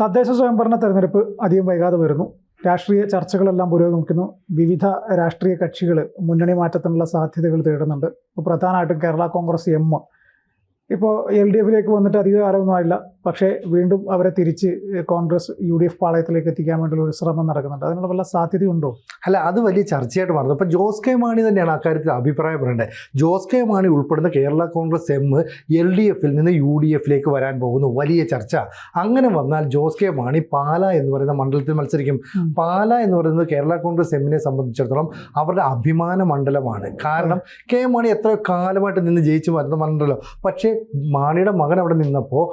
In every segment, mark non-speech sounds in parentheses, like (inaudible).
തദ്ദേശ സ്വയംഭരണ തെരഞ്ഞെടുപ്പ് അധികം വൈകാതെ വരുന്നു. രാഷ്ട്രീയ ചർച്ചകളെല്ലാം പുരോഗമിക്കുന്നു. വിവിധ രാഷ്ട്രീയ കക്ഷികൾ മുന്നണി മാറ്റത്തിനുള്ള സാധ്യതകൾ തേടുന്നുണ്ട്. ഇപ്പോൾ പ്രധാനമായിട്ടും കേരള കോൺഗ്രസ് എം ഇപ്പോൾ എൽ ഡി എഫിലേക്ക് വന്നിട്ട് അധിക ആയില്ല. പക്ഷേ വീണ്ടും അവരെ തിരിച്ച് കോൺഗ്രസ് യു ഡി എഫ് പാളയത്തിലേക്ക് എത്തിക്കാൻ വേണ്ടിയുള്ള ഒരു ശ്രമം നടക്കുന്നുണ്ട്. അതിനുള്ള വല്ല സാധ്യതയുണ്ടോ? അല്ല അത് വലിയ ചർച്ചയായിട്ട് മാറുന്നു. അപ്പോൾ ജോസ് കെ മാണി തന്നെയാണ് അക്കാര്യത്തിൽ അഭിപ്രായം പറയേണ്ടത് ജോസ് കെ മാണി ഉൾപ്പെടുന്ന Kerala Congress M L D എഫിൽ നിന്ന് യു ഡി എഫിലേക്ക് വരാൻ പോകുന്നു. വലിയ ചർച്ച. അങ്ങനെ വന്നാൽ ജോസ് കെ മാണി പാല എന്ന് പറയുന്ന മണ്ഡലത്തിൽ മത്സരിക്കും. പാല എന്ന് പറയുന്നത് കേരള കോൺഗ്രസ് എമ്മിനെ സംബന്ധിച്ചിടത്തോളം അവരുടെ അഭിമാന മണ്ഡലമാണ്. കാരണം കെ മാണി എത്ര കാലമായിട്ട് നിന്ന് ജയിച്ചു വരുന്ന മണ്ഡലം. പക്ഷേ മാണിയുടെ മകൻ അവിടെ നിന്നപ്പോൾ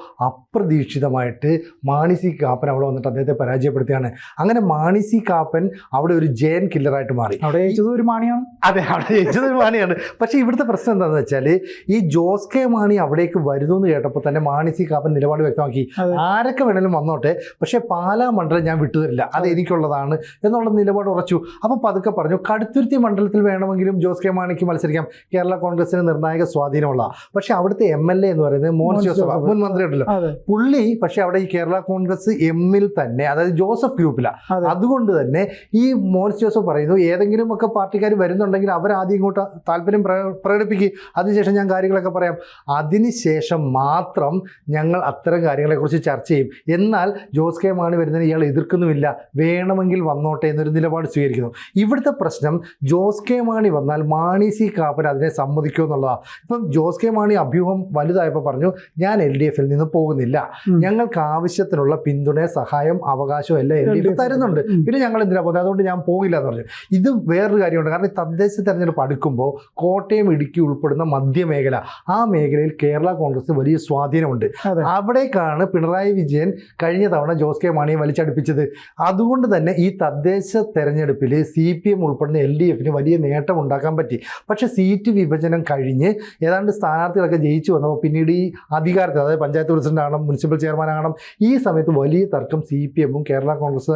അപ്രതീക്ഷിതമായിട്ട് മാണി സി കാപ്പൻ അവിടെ വന്നിട്ട് അദ്ദേഹത്തെ പരാജയപ്പെടുത്തിയാണ്. അങ്ങനെ മാണി സി കാപ്പൻ അവിടെ ഒരു ജയൻ കില്ലറായിട്ട് മാറി. അവിടെ ജയിച്ചത് ഒരു മാണിയാണ്. അതെ അവിടെ ജയിച്ചത് ഒരു മാണിയാണ്. പക്ഷേ ഇവിടുത്തെ പ്രശ്നം എന്താണെന്ന് വെച്ചാൽ ഈ ജോസ് കെ മാണി അവിടേക്ക് വരുന്നു എന്ന് കേട്ടപ്പോൾ തന്നെ മാണി സി കാപ്പൻ നിലപാട് വ്യക്തമാക്കി. ആരൊക്കെ വേണേലും വന്നോട്ടെ പക്ഷേ പാലാ മണ്ഡലം ഞാൻ വിട്ടുതരില്ല. അത് എനിക്കുള്ളതാണ് എന്നുള്ള നിലപാട് ഉറച്ചു. അപ്പോൾ പതുക്കെ പറഞ്ഞു കടുത്തുരുത്തി മണ്ഡലത്തിൽ വേണമെങ്കിലും ജോസ് കെ മാണിക്ക് മത്സരിക്കാം. കേരള കോൺഗ്രസിന് നിർണായക സ്വാധീനമുള്ള. പക്ഷേ അവിടുത്തെ എം എൽ എ എന്ന് പറയുന്നത് മോഹൻ ജോസഫ്. മുൻ മന്ത്രി ഉണ്ടല്ലോ പുള്ളി പക്ഷെ അവിടെ ഈ കേരള കോൺഗ്രസ് എമ്മിൽ തന്നെ അതായത് ജോസഫ് ഗ്രൂപ്പിലാണ് അതുകൊണ്ട് തന്നെ ഈ മോൻസ് ജോസഫ് പറയുന്നു ഏതെങ്കിലും ഒക്കെ പാർട്ടിക്കാർ വരുന്നുണ്ടെങ്കിൽ അവർ ആദ്യം ഇങ്ങോട്ട് താല്പര്യം പ്ര- പ്രകടിപ്പിക്കുക അതിനുശേഷം ഞാൻ കാര്യങ്ങളൊക്കെ പറയാം. അതിനുശേഷം മാത്രം ഞങ്ങൾ അത്തരം കാര്യങ്ങളെക്കുറിച്ച് ചർച്ച ചെയ്യും. എന്നാൽ ജോസ് കെ മാണി വരുന്നതിന് ഇയാൾ എതിർക്കുന്നുമില്ല. വേണമെങ്കിൽ വന്നോട്ടെ എന്നൊരു നിലപാട് സ്വീകരിക്കുന്നു. ഇവിടുത്തെ പ്രശ്നം ജോസ് കെ മാണി വന്നാൽ മാണി സി കാപ്പൻ അതിനെ സമ്മതിക്കുമോ എന്നുള്ളതാണ് ഇപ്പം ജോസ് കെ മാണി അഭ്യൂഹം വലുതായപ്പോൾ പറഞ്ഞു ഞാൻ എൽ ഡി എഫിൽ നിന്ന് പോകുന്നില്ല. ഞങ്ങൾക്ക് ആവശ്യത്തിനുള്ള പിന്തുണ സഹായം അവകാശവും എല്ലാം എൽ ഡി എഫ് തരുന്നുണ്ട്. പിന്നെ ഞങ്ങൾ എന്തിനാ പോകുന്നത്? അതുകൊണ്ട് ഞാൻ പോകില്ല എന്ന് പറഞ്ഞു. ഇത് വേറൊരു കാര്യമുണ്ട്. കാരണം ഈ തദ്ദേശ തെരഞ്ഞെടുപ്പ് അടുക്കുമ്പോൾ കോട്ടയം ഇടുക്കി ഉൾപ്പെടുന്ന മധ്യമേഖല ആ മേഖലയിൽ കേരള കോൺഗ്രസ് വലിയ സ്വാധീനമുണ്ട്. അവിടേക്കാണ് പിണറായി വിജയൻ കഴിഞ്ഞ തവണ ജോസ് കെ മാണിയെ വലിച്ചടുപ്പിച്ചത്. അതുകൊണ്ട് തന്നെ ഈ തദ്ദേശ തെരഞ്ഞെടുപ്പിൽ സി പി എം ഉൾപ്പെടുന്ന എൽ ഡി എഫിന് വലിയ നേട്ടം ഉണ്ടാക്കാൻ പറ്റി. പക്ഷെ സീറ്റ് വിഭജനം കഴിഞ്ഞ് ഏതാണ്ട് സ്ഥാനാർത്ഥികളൊക്കെ ജയിച്ചു വന്നപ്പോൾ പിന്നീട് ഈ അധികാരത്തിൽ അതായത് പഞ്ചായത്ത് പ്രസിഡന്റ് ആകണം മുനിസിപ്പൽ ചെയർമാൻ ആകണം ഈ സമയത്ത് വലിയ തർക്കം സി പി എമ്മും കേരള കോൺഗ്രസ്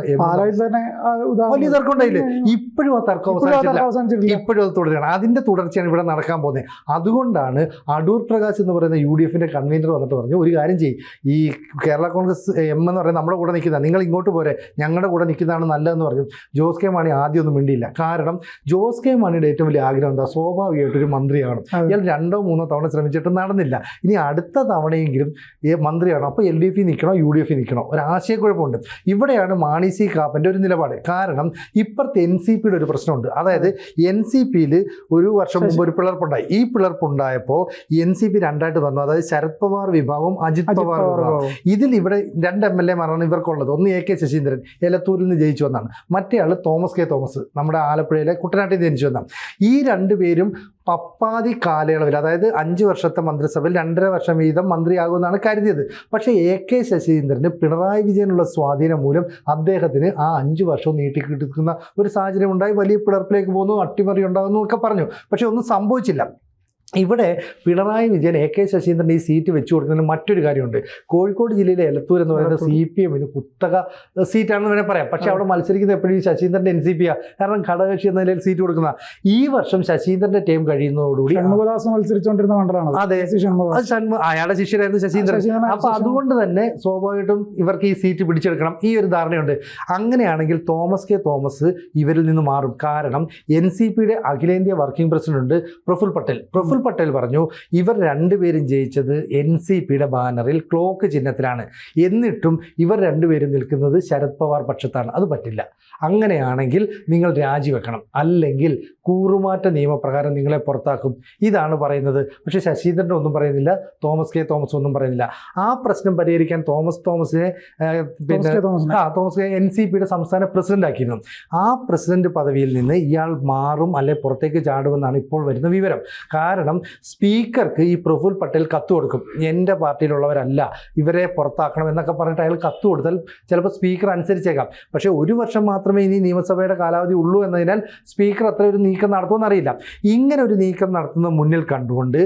വലിയ തർക്കം ഉണ്ടായില്ലേ? ഇപ്പോഴും ആ തർക്കം അവസാനിച്ചില്ല ഇപ്പോഴും അത് തുടരുകയാണ്. അതിന്റെ തുടർച്ചയാണ് ഇവിടെ നടക്കാൻ പോകുന്നത്. അതുകൊണ്ടാണ് അടൂർ പ്രകാശ് എന്ന് പറയുന്ന യു ഡി എഫിന്റെ കൺവീനർ വന്നിട്ട് പറഞ്ഞു ഒരു കാര്യം ചെയ്യും. ഈ കേരള കോൺഗ്രസ് എം എന്ന് പറയുന്നത് നമ്മുടെ കൂടെ നിൽക്കുന്ന നിങ്ങൾ ഇങ്ങോട്ട് പോരെ. ഞങ്ങളുടെ കൂടെ നിൽക്കുന്നതാണ് നല്ലതെന്ന് പറഞ്ഞു. ജോസ് കെ മാണി ആദ്യം ഒന്നും മിണ്ടിയില്ല. കാരണം ജോസ് കെ മാണിയുടെ ഏറ്റവും വലിയ ആഗ്രഹം എന്താ? സ്വാഭാവികമായിട്ട് ഒരു മന്ത്രിയാണ് ഇയാൾ രണ്ടോ മൂന്നോ തവണ ശ്രമിച്ചിട്ട് നടന്നില്ല. ഇനി അടുത്ത തവണയെങ്കിലും ഈ മന്ത്രിയാണ് അപ്പോൾ എൽ ഡി എഫിൽ നിൽക്കണോ യു ഡി എഫിൽ നിൽക്കണോ. ഒരു ആശയക്കുഴപ്പമുണ്ട്. ഇവിടെയാണ് മാണി സി കാപ്പന്റെ ഒരു നിലപാട്. കാരണം ഇപ്പുറത്തെ എൻ സി പിയുടെ ഒരു പ്രശ്നമുണ്ട്. അതായത് എൻ സി പിയിൽ ഒരു വർഷം മുമ്പ് ഒരു പിളർപ്പുണ്ടായി. ഈ പിളർപ്പുണ്ടായപ്പോൾ എൻ സി പി രണ്ടായിട്ട് വന്നു. അതായത് ശരത് പവാർ വിഭാഗവും അജിത് പവാർ വിഭാഗവും. ഇതിൽ ഇവിടെ രണ്ട് എം എൽ എമാരാണ് ഇവർക്കുള്ളത്. ഒന്ന് എ കെ ശശീന്ദ്രൻ എലത്തൂരിൽ നിന്ന് ജയിച്ചു വന്നാണ്. മറ്റേ ആൾ തോമസ് കെ തോമസ് നമ്മുടെ ആലപ്പുഴയിലെ കുട്ടനാട്ടിൽ നിന്ന് ജനിച്ചു വന്നാണ്. ഈ രണ്ടുപേരും പപ്പാതി കാലയളവിൽ അതായത് അഞ്ച് വർഷത്തെ മന്ത്രിസഭയിൽ രണ്ടര വർഷം വീതം മന്ത്രിയാകുമെന്നാണ് കരുതിയത്. പക്ഷേ എ കെ ശശീന്ദ്രന് പിണറായി വിജയനുള്ള സ്വാധീനം മൂലം അദ്ദേഹത്തിന് ആ അഞ്ച് വർഷവും നീട്ടിക്കിട്ടുന്ന ഒരു സാഹചര്യം ഉണ്ടായി വലിയ പിളർപ്പിലേക്ക് പോകുന്നു അട്ടിമറി ഉണ്ടാകുന്നു ഒക്കെ പറഞ്ഞു. പക്ഷേ ഒന്നും സംഭവിച്ചില്ല. ഇവിടെ പിണറായി വിജയൻ എ കെ ശശീന്ദ്രൻ ഈ സീറ്റ് വെച്ചു കൊടുക്കുന്നതിന് മറ്റൊരു കാര്യമുണ്ട്. കോഴിക്കോട് ജില്ലയിലെ എലത്തൂർ എന്ന് പറയുന്നത് സി പി എമ്മിന് കുത്തക സീറ്റാണെന്ന് വേണേൽ പറയാം. പക്ഷേ അവിടെ മത്സരിക്കുന്നത് എപ്പോഴും ഈ ശശീന്ദ്രന്റെ എൻ സി പി ആ. കാരണം ഘടകകക്ഷി എന്ന നിലയിൽ സീറ്റ് കൊടുക്കുന്ന ഈ വർഷം ശശീന്ദ്രന്റെ ടീം കഴിയുന്നതോടുകൂടി ഷൺമുഖദാസ് മത്സരിച്ചുകൊണ്ടിരുന്ന മണ്ഡലമാണ്. അതെ. അത് ഷൺമു അയാളുടെ ശിഷ്യരായിരുന്നു ശശീന്ദ്രൻ. അപ്പോൾ അതുകൊണ്ട് തന്നെ സ്വാഭാവികമായിട്ടും ഇവർക്ക് ഈ സീറ്റ് പിടിച്ചെടുക്കണം. ഈ ഒരു ധാരണയുണ്ട്. അങ്ങനെയാണെങ്കിൽ തോമസ് കെ തോമസ് ഇവരിൽ നിന്ന് മാറും. കാരണം എൻ സി പിയുടെ അഖിലേന്ത്യാ വർക്കിംഗ് പ്രസിഡന്റ് പ്രഫുൽ പട്ടേൽ. പ്രഫുൽ പട്ടേൽ പറഞ്ഞു ഇവർ രണ്ടുപേരും ജയിച്ചത് എൻ സി പിയുടെ ബാനറിൽ ക്ലോക്ക് ചിഹ്നത്തിലാണ്. എന്നിട്ടും ഇവർ രണ്ടുപേരും നിൽക്കുന്നത് ശരത് പവാർ പക്ഷത്താണ്. അത് പറ്റില്ല. അങ്ങനെയാണെങ്കിൽ നിങ്ങൾ രാജിവെക്കണം. അല്ലെങ്കിൽ കൂറുമാറ്റ നിയമപ്രകാരം നിങ്ങളെ പുറത്താക്കും. ഇതാണ് പറയുന്നത്. പക്ഷേ ശശീന്ദ്രൻ ഒന്നും പറയുന്നില്ല തോമസ് കെ തോമസ് ഒന്നും പറയുന്നില്ല. ആ പ്രശ്നം പരിഹരിക്കാൻ തോമസ് തോമസിനെ പിന്നെ. ആ തോമസ് കെ എൻ സി പിയുടെ സംസ്ഥാന പ്രസിഡന്റ് ആക്കിയിരുന്നു. ആ പ്രസിഡന്റ് പദവിയിൽ നിന്ന് ഇയാൾ മാറും അല്ലെ പുറത്തേക്ക് ചാടുമെന്നാണ് ഇപ്പോൾ വരുന്ന വിവരം. കാരണം സ്പീക്കർക്ക് ഈ പ്രഫുൽ പട്ടേൽ കത്ത് കൊടുക്കും. എന്റെ പാർട്ടിയിലുള്ളവരല്ല ഇവരെ പുറത്താക്കണം എന്നൊക്കെ പറഞ്ഞിട്ട് അയാൾ കത്ത് കൊടുത്താൽ ചിലപ്പോൾ സ്പീക്കർ അനുസരിച്ചേക്കാം. പക്ഷേ ഒരു വർഷം മാത്രമേ ഇനി നിയമസഭയുടെ കാലാവധി ഉള്ളൂ എന്നതിനാൽ സ്പീക്കർ അത്ര ഒരു നീക്കം നടത്തുമെന്ന് അറിയില്ല. ഇങ്ങനെ ഒരു നീക്കം നടത്തുന്ന മുന്നിൽ കണ്ടുകൊണ്ട്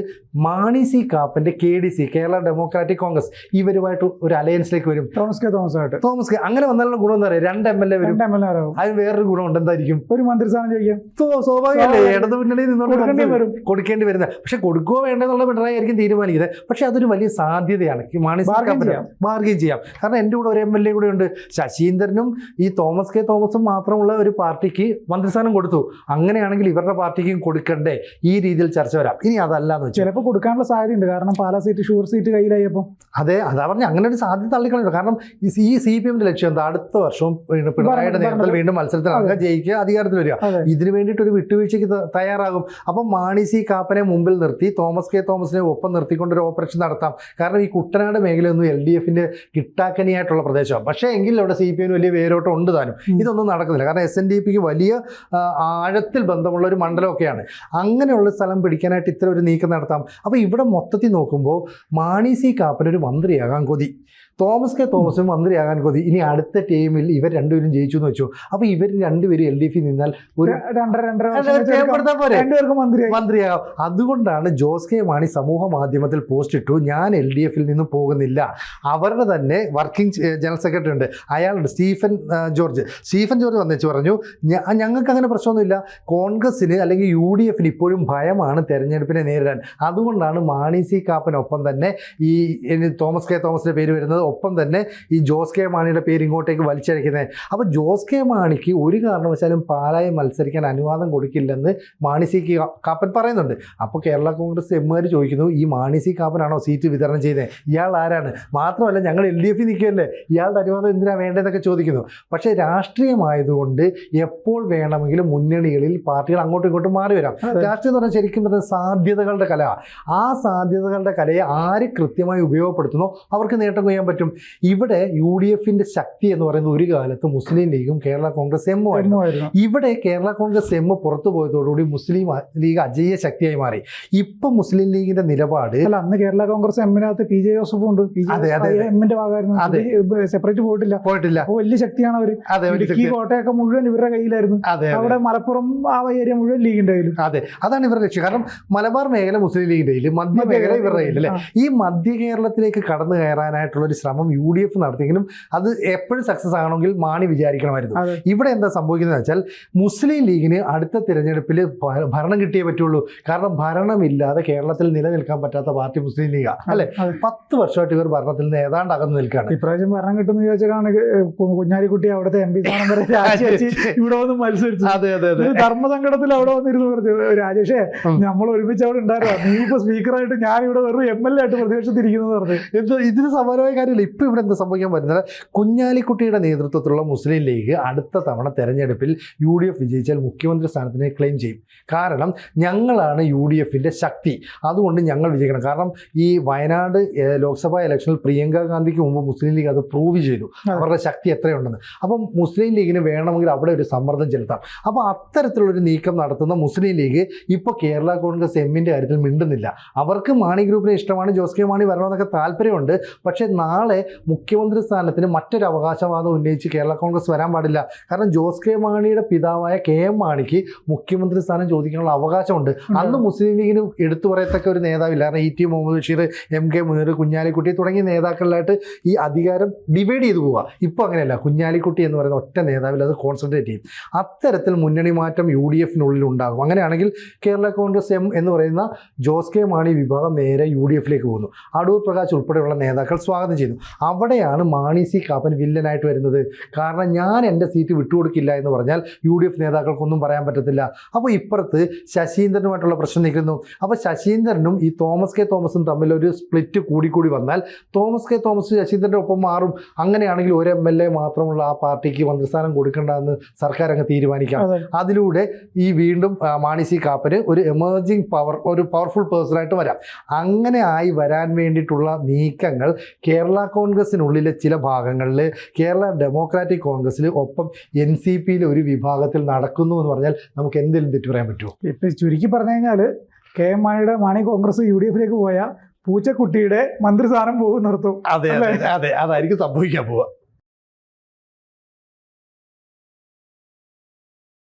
Mani C കാപ്പന്റെ K D C Kerala democratic Congress ഇവരുമായിട്ട് ഒരു അലയൻസിലേക്ക് വരും. തോമസ് കെ തോമസ് ആയിട്ട് തോമസ് കെ അങ്ങനെ വന്നാലുള്ള ഗുണം എന്താ പറയുക രണ്ട് എം എൽ എ വരും. രണ്ട് എം എൽ എ ആരാകും അതിന് വേറൊരു ഗുണമുണ്ട് എന്തായിരിക്കും? ഒരു മന്ത്രിസ്ഥാനം ചോദിക്കാം. സ്വാഭാവികമല്ലേ? സ്വാഭാവികം. നിന്നോട് നിന്നുകൊണ്ട് കൊടുക്കേണ്ടി നമുക്ക് വരും. കൊടുക്കേണ്ടി വരുന്ന പക്ഷെ കൊടുക്കുകയോ വേണ്ടെന്നുള്ള പിണറായി ആയിരിക്കും തീരുമാനിക്കുന്നത്. പക്ഷെ അതൊരു വലിയ സാധ്യതയാണ്. മാണി ചെയ്യാം. ബാർഗെയിൻ ചെയ്യാം. കാരണം എന്റെ കൂടെ ഒരു എം എൽ എ കൂടെ ഉണ്ട്. ശശീന്ദ്രനും ഈ തോമസ് കെ തോമസും മാത്രമുള്ള ഒരു പാർട്ടിക്ക് മന്ത്രിസ്ഥാനം കൊടുത്തു. അങ്ങനെയാണെങ്കിൽ ഇവരുടെ പാർട്ടിക്കും കൊടുക്കണ്ടേ? ഈ രീതിയിൽ ചർച്ച വരാം. ഇനി അതല്ല എന്ന് വെച്ചാൽ ചിലപ്പോൾ കൊടുക്കാനുള്ള സാധ്യതയുണ്ട്. കാരണം പാലാ സീറ്റ് ഷൂർ സീറ്റ് കയ്യിലായപ്പോൾ അതെ അതാ പറഞ്ഞ. അങ്ങനെ ഒരു സാധ്യത തള്ളിക്കളയുണ്ട് കാരണം ഈ സി- പി എമ്മിന്റെ ലക്ഷ്യം എന്താ? അടുത്ത വർഷവും പിണറായിയുടെ നേതൃത്വത്തിൽ വീണ്ടും മത്സരത്തിൽ ജയിക്കുക അധികാരത്തിൽ വരിക. ഇതിനു വേണ്ടിയിട്ട് ഒരു വിട്ടുവീഴ്ചയ്ക്ക് തയ്യാറാകും. അപ്പം മാണി സി കാപ്പനെ മുമ്പിൽ നിർത്തി തോമസ് കെ തോമസിനെ ഒപ്പം നിർത്തിക്കൊണ്ടൊരു ഓപ്പറേഷൻ നടത്താം. കാരണം ഈ കുട്ടനാട് മേഖലയൊന്നും എൽ ഡി എഫിന്റെ കിട്ടാക്കനിയായിട്ടുള്ള പ്രദേശമാണ്. പക്ഷേ എങ്കിൽ അവിടെ സി പി എം വലിയ വേരോട്ടം ഉണ്ട് താനും ഇതൊന്നും നടക്കുന്നില്ല കാരണം എസ് എൻ ഡി പിക്ക് വലിയ ആഴത്തിൽ ബന്ധമുള്ള ഒരു മണ്ഡലമൊക്കെയാണ്. അങ്ങനെയുള്ള സ്ഥലം പിടിക്കാനായിട്ട് ഇത്ര ഒരു നീക്കം നടത്താം. അപ്പോൾ ഇവിടെ മൊത്തത്തിൽ നോക്കുമ്പോൾ മാണി സി കാപ്പനൊരു മന്ത്രിയാകാൻ കൊതി. തോമസ് കെ തോമസും മന്ത്രിയാകാൻ കൊതി. ഇനി അടുത്ത ടീമിൽ ഇവർ രണ്ടുപേരും ജയിച്ചു എന്ന് വെച്ചു. അപ്പൊ ഇവർ രണ്ടുപേരും എൽ ഡി എഫിൽ നിന്നാൽ ഒരു രണ്ടര രണ്ടര അത് പോരെ? മന്ത്രിയായി. മന്ത്രിയാകാം. അതുകൊണ്ടാണ് ജോസ് കെ മാണി സമൂഹ മാധ്യമത്തിൽ പോസ്റ്റ് ഇട്ടു ഞാൻ എൽ ഡി എഫിൽ നിന്നും പോകുന്നില്ല. അവരുടെ തന്നെ വർക്കിംഗ് ജനറൽ സെക്രട്ടറി ഉണ്ട്. അയാളുണ്ട് സ്റ്റീഫൻ ജോർജ്. സ്റ്റീഫൻ ജോർജ് വന്നേച്ച് പറഞ്ഞു ഞങ്ങൾക്ക് അങ്ങനെ പ്രശ്നമൊന്നുമില്ല. കോൺഗ്രസിന് അല്ലെങ്കിൽ യു ഡി എഫിന് ഇപ്പോഴും ഭയമാണ് തെരഞ്ഞെടുപ്പിനെ നേരിടാൻ. അതുകൊണ്ടാണ് മാണി സി കാപ്പനൊപ്പം തന്നെ ഈ തോമസ് കെ തോമസിന്റെ പേര് വരുന്നത് ഒപ്പം തന്നെ ഈ ജോസ് കെ മാണിയുടെ പേര് ഇങ്ങോട്ടേക്ക് വലിച്ചഴിക്കുന്നത്. അപ്പോൾ ജോസ് കെ മാണിക്ക് ഒരു കാരണവശാലും പാലായി മത്സരിക്കാൻ അനുവാദം കൊടുക്കില്ലെന്ന് മാണി സി കാപ്പൻ പറയുന്നുണ്ട്. അപ്പോൾ കേരള കോൺഗ്രസ് എമ്മുകാർ ചോദിക്കുന്നു ഈ മാണി സി കാപ്പനാണോ സീറ്റ് വിതരണം ചെയ്യുന്നത് ഇയാൾ ആരാണ്? മാത്രമല്ല ഞങ്ങൾ എൽ ഡി എഫിൽ നിൽക്കുകയല്ലേ? ഇയാളുടെ അനുവാദം എന്തിനാണ് വേണ്ടതെന്നൊക്കെ ചോദിക്കുന്നു. പക്ഷേ രാഷ്ട്രീയമായതുകൊണ്ട് എപ്പോൾ വേണമെങ്കിലും മുന്നണികളിൽ പാർട്ടികൾ അങ്ങോട്ടും ഇങ്ങോട്ടും മാറി വരാം. രാഷ്ട്രീയം എന്ന് പറഞ്ഞാൽ ശരിക്കും പറഞ്ഞാൽ സാധ്യതകളുടെ കല. ആ സാധ്യതകളുടെ കലയെ ആര് കൃത്യമായി ഉപയോഗപ്പെടുത്തുന്നു അവർക്ക് നേട്ടം കൊയ്യാൻ പറ്റും. ഇവിടെ യു ഡി എഫിന്റെ ശക്തി എന്ന് പറയുന്നത് ഒരു കാലത്ത് മുസ്ലിം ലീഗും കേരള കോൺഗ്രസ് എമ്മും ആയിരുന്നു ഇവിടെ കേരള കോൺഗ്രസ് എം പുറത്തു പോയതോടുകൂടി മുസ്ലിം ലീഗ് അജയ്യ ശക്തിയായി മാറി. ഇപ്പൊ മുസ്ലിം ലീഗിന്റെ നിലപാട് അല്ല അന്ന് കേരള കോൺഗ്രസ് എമ്മിനകത്ത് പി ജെ ജോസഫും ഉണ്ട് പി ജെ അതെ, അതെ. എമ്മിന്റെ ഭാഗമായിരുന്നു. സെപ്പറേറ്റ് പോയിട്ടില്ല. പോയിട്ടില്ല. വലിയ ശക്തിയാണ് അവർ ഈ ഇടുക്കി കോട്ടയൊക്കെ മുഴുവൻ ഇവരുടെ കയ്യിലായിരുന്നു. അവിടെ മലപ്പുറം ആ ഏരിയ മുഴുവൻ ലീഗിന്റെ കയ്യിലും. അതെ അതാണ് ഇവരുടെ ലക്ഷ്യം. കാരണം മലബാർ മേഖല മുസ്ലിം ലീഗിന്റെ കയ്യിൽ മധ്യ മേഖല ഇവരുടെ കയ്യിൽ അല്ലേ? ഈ മധ്യ കേരളത്തിലേക്ക് കടന്നു കയറാനായിട്ടുള്ള ഒരു ശ്രമം യു ഡി എഫ് നടത്തിയെങ്കിലും അത് എപ്പോഴും സക്സസ് ആണെങ്കിൽ മാണി വിചാരിക്കണമായിരുന്നു. ഇവിടെ എന്താ സംഭവിക്കുന്നത് വെച്ചാൽ മുസ്ലിം ലീഗിന് അടുത്ത തിരഞ്ഞെടുപ്പിൽ ഭരണം കിട്ടിയേ പറ്റുള്ളൂ. കാരണം ഭരണമില്ലാതെ കേരളത്തിൽ നിലനിൽക്കാൻ പറ്റാത്ത പാർട്ടി മുസ്ലിം ലീഗ അല്ലെ? പത്ത് വർഷമായിട്ട് ഇവർ ഭരണത്തിൽ നിന്ന് ഏതാണ്ട് അകന്നു നിൽക്കുകയാണ്. ഇപ്രാവശ്യം ഭരണം കിട്ടുന്ന ചോദിച്ചാണ് കുഞ്ഞാലിക്കുട്ടി അവിടുത്തെ എം പി സ്ഥാനം വരെ (laughs) രാജിവെച്ച് ഇവിടെ വന്ന് മത്സരിച്ചു. അതെ അതെ അതെ. ധർമ്മസങ്കടത്തിൽ അവിടെ വന്നിരുന്നു പറഞ്ഞു രാജേഷേ നമ്മൾ ഒരുമിച്ച് അവിടെ ഉണ്ടായിരുന്നു. നീ ഇപ്പൊ സ്പീക്കറായിട്ട് ഞാൻ ഇവിടെ വെറും എം എൽ എ ആയിട്ട് പ്രതിപക്ഷത്തിരിക്കുന്നു പറഞ്ഞു. എന്ത് ഇതിന് സമാനമായ കാര്യമില്ല. ഇപ്പൊ ഇവിടെ എന്താ സംഭവിക്കാൻ പറ്റുന്നത്? കുഞ്ഞാലിക്കുട്ടിയുടെ നേതൃത്വത്തിലുള്ള മുസ്ലിം ലീഗ് അടുത്ത തവണ തെരഞ്ഞെടുപ്പിൽ യു ഡി എഫ് വിജയിച്ചാൽ മുഖ്യമന്ത്രി സ്ഥാനത്തിനെ ക്ലെയിം ചെയ്യും. കാരണം ഞങ്ങളാണ് യു ഡി എഫിന്റെ ശക്തി. അതുകൊണ്ട് ഞങ്ങൾ വിജയിക്കണം. കാരണം ഈ വയനാട് ലോക്സഭാ ഇലക്ഷനിൽ പ്രിയങ്ക ഗാന്ധിക്ക് മുമ്പ് മുസ്ലിം ലീഗ് അത് പ്രൂവ് ചെയ്തു. അവരുടെ ശക്തി എത്രയുണ്ടെന്ന്. അപ്പം മുസ്ലിം ലീഗിന് വേണമെങ്കിൽ അവിടെ ഒരു സമ്മർദ്ദം ചെലുത്താം. അപ്പോൾ അത്തരത്തിലുള്ളൊരു നീക്കം നടത്തുന്ന മുസ്ലിം ലീഗ് ഇപ്പോൾ കേരള കോൺഗ്രസ് എമ്മിന്റെ കാര്യത്തിൽ മിണ്ടുന്നില്ല. അവർക്ക് മാണി ഗ്രൂപ്പിനെ ഇഷ്ടമാണ് ജോസ് കെ മാണി വരണമെന്നൊക്കെ താല്പര്യമുണ്ട്. പക്ഷേ നാളെ മുഖ്യമന്ത്രി സ്ഥാനത്തിന് മറ്റൊരു അവകാശവാദം ഉന്നയിച്ച് കേരള കോൺഗ്രസ് വരാൻ പാടില്ല. കാരണം ജോസ് കെ മാണിയുടെ പിതാവായ കെ എം മാണിക്ക് മുഖ്യമന്ത്രി സ്ഥാനം ചോദിക്കാനുള്ള അവകാശമുണ്ട്. അന്ന് മുസ്ലിം ലീഗിന് എടുത്തു പറയത്തക്ക ഒരു നേതാവില്ല. കാരണം E T Muhammad Basheer M K Muneer Kunhalikutty തുടങ്ങിയ നേതാക്കളിലായിട്ട് ഈ അധികാരം ഡിവൈഡ് ചെയ്തു പോവുക ഇപ്പോൾ അങ്ങനെയല്ല. കുഞ്ഞാലിക്കുട്ടി എന്ന് പറയുന്ന ഒറ്റ നേതാവിൽ അത് കോൺസെൻട്രേറ്റ് ചെയ്യും. അത്തരത്തിൽ മുന്നണി മാറ്റം യു ഡി എഫിനുള്ളിൽ ഉണ്ടാകും. അങ്ങനെയാണെങ്കിൽ കേരള കോൺഗ്രസ് എം എന്ന് പറയുന്ന ജോസ് കെ മാണി വിഭാഗം നേരെ യു ഡി എഫിലേക്ക് പോകുന്നു. അടൂർ പ്രകാശ് ഉൾപ്പെടെയുള്ള നേതാക്കൾ സ്വാഗതം ചെയ്യുന്നു. അവിടെയാണ് മാണി സി കാപ്പൻ വില്ലനായിട്ട് വരുന്നത്. കാരണം ഞാൻ എന്റെ സീറ്റ് വിട്ടുകൊടുക്കില്ല എന്ന് പറഞ്ഞാൽ യു ഡി എഫ് നേതാക്കൾക്കൊന്നും പറയാൻ പറ്റത്തില്ല. അപ്പോൾ ഇപ്പുറത്ത് ശശീന്ദ്രനുമായിട്ടുള്ള പ്രശ്നം നിൽക്കുന്നു അപ്പോൾ ശശീന്ദ്രനും ഈ തോമസ് കെ തോമസും തമ്മിൽ ഒരു സ്പ്ലിറ്റ് കൂടിക്കൂടി വന്നാൽ തോമസ് കെ തോമസ് ശശീന്ദ്രന്റെ ഒപ്പം മാറും. അങ്ങനെയാണെങ്കിൽ ഒരു എം എൽ എ മാത്രമുള്ള ആ പാർട്ടിക്ക് മന്ത്രിസ്ഥാനം കൊടുക്കേണ്ടതെന്ന് സർക്കാർ അങ്ങ് തീരുമാനിക്കാം. അതിലൂടെ ഈ വീണ്ടും മാണിസി മാണി സി കാപ്പന് ഒരു എമേർജിങ് പവർ ഒരു പവർഫുൾ പേഴ്സണായിട്ട് വരാം. അങ്ങനെ ആയി വരാൻ വേണ്ടിയിട്ടുള്ള നീക്കങ്ങൾ കേരള കോൺഗ്രസിനുള്ളിലെ ചില ഭാഗങ്ങളിൽ കേരള ഡെമോക്രാറ്റിക് കോൺഗ്രസ്സിൽ ഒപ്പം എൻ സി പിയിലെ ഒരു വിഭാഗത്തിൽ നടക്കുന്നു എന്ന് പറഞ്ഞാൽ നമുക്ക് എന്തെങ്കിലും തെറ്റു പറയാൻ പറ്റുമോ? ഇപ്പം ചുരുക്കി പറഞ്ഞു കഴിഞ്ഞാൽ കെ എം മാണിയുടെ മാണി കോൺഗ്രസ് യു ഡി എഫിലേക്ക് പോയ പൂച്ചക്കുട്ടിയുടെ മന്ത്രിസ്ഥാനം പോകും നിർത്തും. അതെ അതെ അതെ അതായിരിക്കും സംഭവിക്കാൻ പോവുക.